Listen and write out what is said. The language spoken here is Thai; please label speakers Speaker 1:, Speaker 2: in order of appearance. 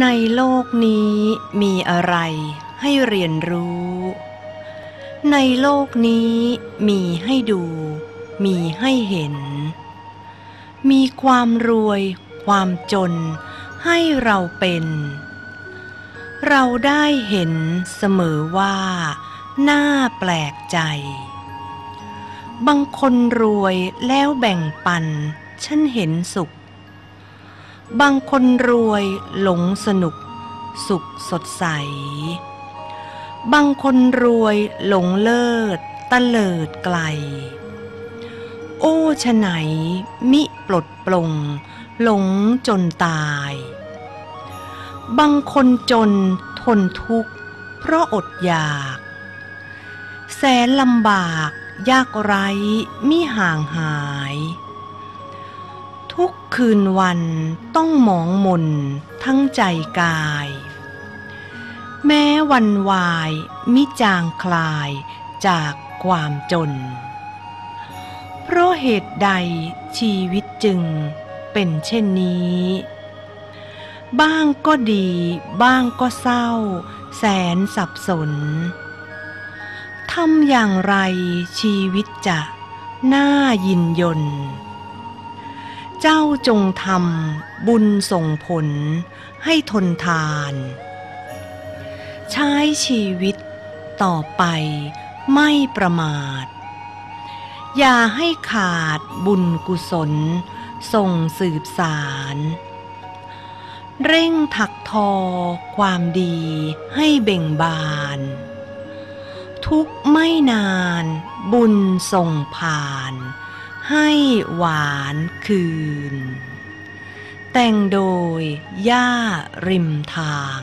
Speaker 1: ในโลกนี้มีอะไรให้เรียนรู้ ในโลกนี้มีให้ดู มีให้เห็น มีความรวย ความจน ให้เราเป็น เราได้เห็นเสมอว่าน่าแปลกใจ บางคนรวยแล้วแบ่งปัน ฉันเห็นสุข บางคนรวยหลงสนุก สุขสดใส บางคนรวยหลงเลิศตะเลิดไกล โอ้ฉะไหน มิปลดปลง หลงจนตาย บางคนจนทนทุกข์ เพราะอดอยาก แสนลำบากยากไร้มิห่างหาย ทุกคืนวันต้องหมองมนทั้งใจกาย แม้วันวายมิจางคลายจากความจน เพราะเหตุใดชีวิตจึงเป็นเช่นนี้ บ้างก็ดีบ้างก็เศร้า แสนสับสนทำอย่างไรชีวิตจะน่ายินยน เจ้าจงทำบุญส่งผลให้ทนทาน ใช้ชีวิตต่อไปไม่ประมาท อย่าให้ขาดบุญกุศลส่งสืบสาร เร่งถักทอความดีให้เบ่งบาน ทุกไม่นานบุญส่งผ่าน ให้หวานคืน แต่งโดยย่าริมทาง